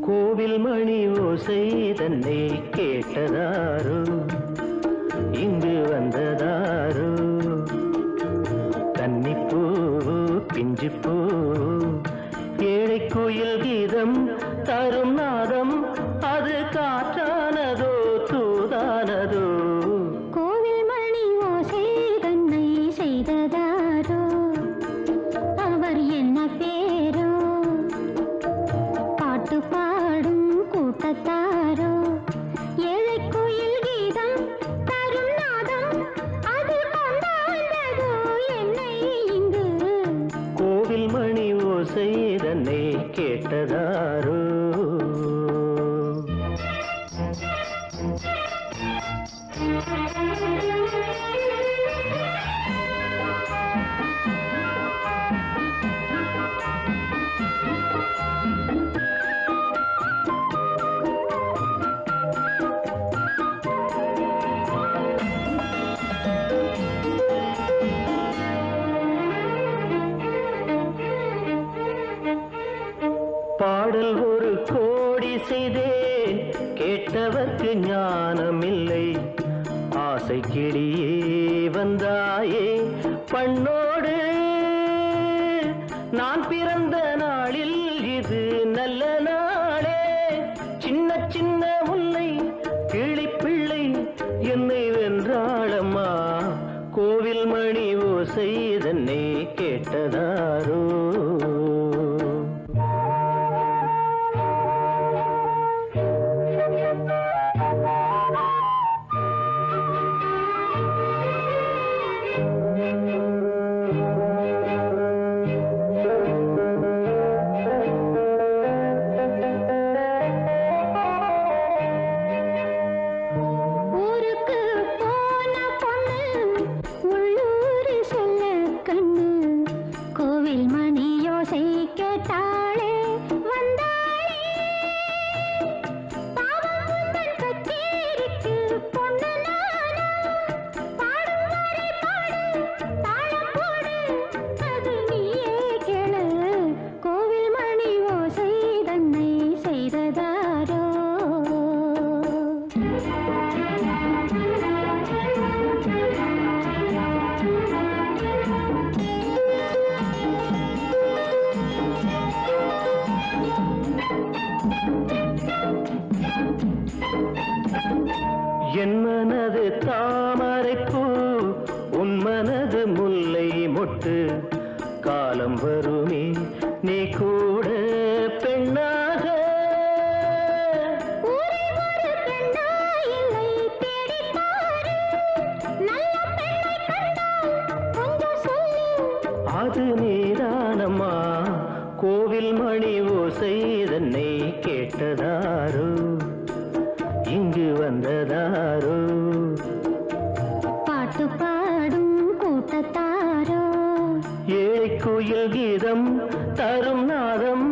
கோவில் மணி ஓசை தன்னை கேட்டதாரோ? இங்கு வந்ததாரோ? கன்னிப்பூ பிஞ்சிப்பூ ஏழை கோயில் கீதம் தரும் நாதம் அது காற்றானதோ தூதானதோ? கோவில் மணி ஓசை தன்னை செய்ததாரோ? அவர் என்ன பேரோ? பாட்டு பாடும் கூட்டத்தாரோ? ஏழை கோயில் கீதம் தரும் நாதம் அது கொண்டாண்டதோ என்னை இங்கு கோவில் மணி ஓசை தன்னை கேட்டதாரோ? பாடல் ஒரு கோடி செய்தேன். கேட்டவர்க்கு ஞானமில்லை. ஆசை கிளியே வந்தாயே. பண்ணோடு நான் பிறந்த நாளில் இது நல்ல நாளே. சின்ன சின்ன உன்னை கிளிப்பிள்ளை என்னை மனது தாமரைப்பூ உன் மனது முல்லை மொட்டு. காலம் வருமே நீ கூட பெண்ணாக. அது நீதானம்மா கோவில் மணி ஓசை தன்னை கேட்டதாரோ. கூட்டத்தாரோ கீதம் தரும் நாதம்